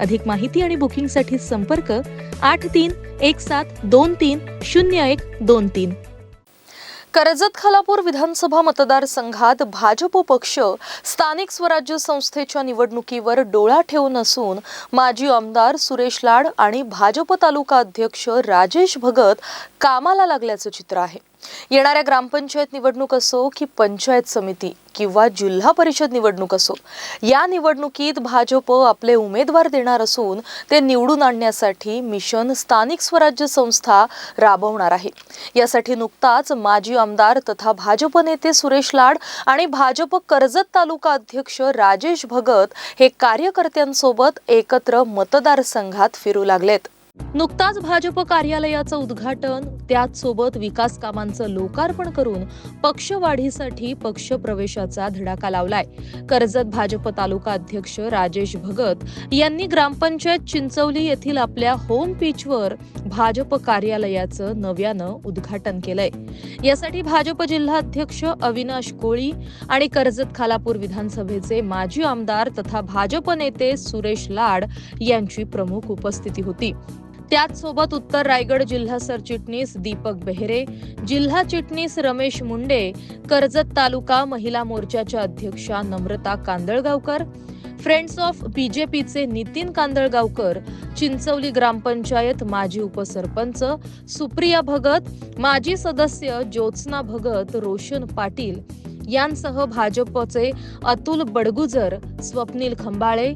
अधिक माहिती आणि बुकिंगसाठी संपर्क आठ तीन एक सात दोन तीन शून्य एक दोन तीन. कर्जत खालापूर विधानसभा मतदारसंघात भाजप पक्ष स्थानिक स्वराज्य संस्थेच्या निवडणुकीवर डोळा ठेवून असून माजी आमदार सुरेश लाड आणि भाजप तालुका अध्यक्ष राजेश भगत कामाला लागल्याचं चित्र आहे. येणाऱ्या ग्रामपंचायत निवडणूक असो की पंचायत समिती किंवा जिल्हा परिषद निवडणूक असो या निवडणुकीत भाजप आपले उमेदवार देणार असून ते निवडून आणण्यासाठी मिशन स्थानिक स्वराज्य संस्था राबवणार आहे. यासाठी नुकताच माजी आमदार तथा भाजप नेते सुरेश लाड आणि भाजप कर्जत तालुका अध्यक्ष राजेश भगत हे कार्यकर्त्यांसोबत एकत्र मतदारसंघात फिरू लागलेत. नुकताच भाजप कार्यालयाचं उद्घाटन त्याचसोबत विकास कामांचं लोकार्पण करून पक्षवाढीसाठी पक्ष प्रवेशाचा धडाका लावलाय. कर्जत भाजप तालुका अध्यक्ष राजेश भगत यांनी ग्रामपंचायत चिंचवली येथील आपल्या होम पिचवर भाजप कार्यालयाचं नव्यानं उद्घाटन केलंय. यासाठी भाजप जिल्हाध्यक्ष अविनाश कोळी आणि कर्जत खालापूर विधानसभेचे माजी आमदार तथा भाजप नेते सुरेश लाड यांची प्रमुख उपस्थिती होती. त्याचसोबत उत्तर रायगड जिल्हा सरचिटणीस दीपक बेहरे जिल्हा चिटणीस रमेश मुंडे कर्जत तालुका महिला मोर्चाच्या अध्यक्षा नम्रता कांदळगावकर फ्रेंड्स ऑफ बीजेपीचे नितीन कांदळगावकर चिंचवली ग्रामपंचायत माजी उपसरपंच सुप्रिया भगत माजी सदस्य ज्योत्स्ना भगत रोशन पाटील यांसह भाजपचे अतुल बडगुजर स्वप्नील खंबाळे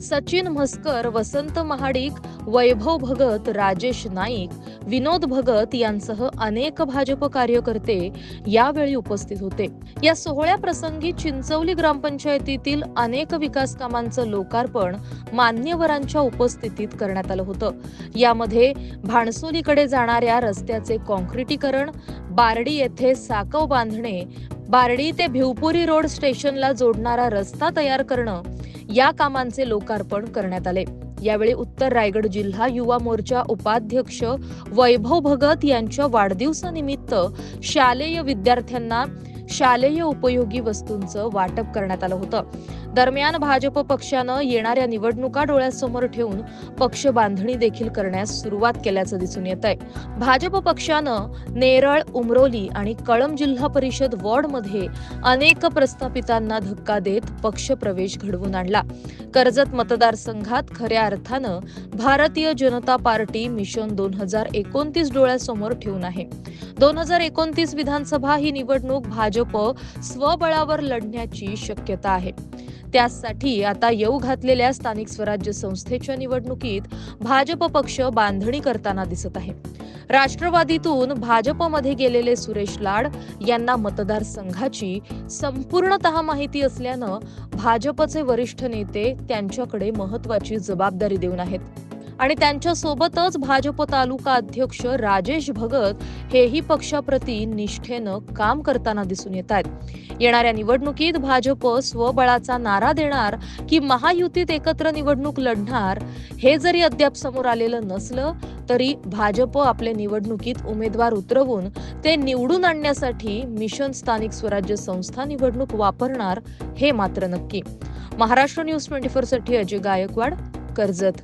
सचिन म्हस्कर वसंत महाडिक वैभव भगत राजेश नाईक विनोद भगत यांसह अनेक भाजप कार्यकर्ते यावेळी उपस्थित होते. या सोहळ्याप्रसंगी चिंचवली ग्रामपंचायतीतील अनेक विकास कामांचं लोकार्पण मान्यवरांच्या उपस्थितीत करण्यात आलं होतं. यामध्ये भाणसोलीकडे जाणाऱ्या रस्त्याचे कॉन्क्रिटीकरण बारडी येथे साकव बांधणे बारडी ते भिवपुरी रोड स्टेशनला जोडणारा रस्ता तयार करणं या कामांचे लोकार्पण करण्यात आले. यावेळी उत्तर रायगड जिल्हा युवा मोर्चा उपाध्यक्ष वैभव भगत यांच्या वाढदिवसानिमित्त शालेय विद्यार्थ्यांना शालेय उपयोगी वस्तूंचं वाटप करण्यात आलं होतं. दरम्यान भाजप पक्षानं येणाऱ्या निवडणुका डोळ्यासमोर ठेवून पक्ष बांधणी देखील करण्यास सुरुवात केल्याचं दिसून येत आहे भाजप पक्षानं नेरळ उमरोली आणि कळम जिल्हा परिषद वॉर्डमध्ये अनेक प्रस्थापितांना धक्का देत पक्ष प्रवेश घडवून आणला. कर्जत मतदारसंघात खऱ्या अर्थानं भारतीय जनता पार्टी मिशन दोन हजार एकोणतीस डोळ्यासमोर ठेवून आहे. दोन हजार एकोणतीस विधानसभा ही निवडणूक भाजप स्वबळावर लढण्याची शक्यता आहे. त्यासाठी आता येऊ घातलेल्या स्थानिक स्वराज्य संस्थेच्या निवडणुकीत भाजप पक्ष बांधणी करताना दिसत आहे. राष्ट्रवादीतून भाजपमध्ये गेलेले सुरेश लाड यांना मतदारसंघाची संपूर्णतः माहिती असल्यानं भाजपचे वरिष्ठ नेते त्यांच्याकडे महत्वाची जबाबदारी देऊन आहेत. आणि त्यांच्यासोबतच भाजप तालुका अध्यक्ष राजेश भगत हेही पक्षाप्रती निष्ठेनं काम करताना दिसून येत आहेत. येणाऱ्या निवडणुकीत भाजप स्वबळाचा नारा देणार की महायुतीत एकत्र निवडणूक लढणार हे जरी अद्याप समोर आलेलं नसलं तरी भाजप आपले निवडणुकीत उमेदवार उतरवून ते निवडून आणण्यासाठी मिशन स्थानिक स्वराज्य संस्था निवडणूक वापरणार हे मात्र नक्की. महाराष्ट्र न्यूज ट्वेंटी फोरसाठी अजय गायकवाड कर्जत.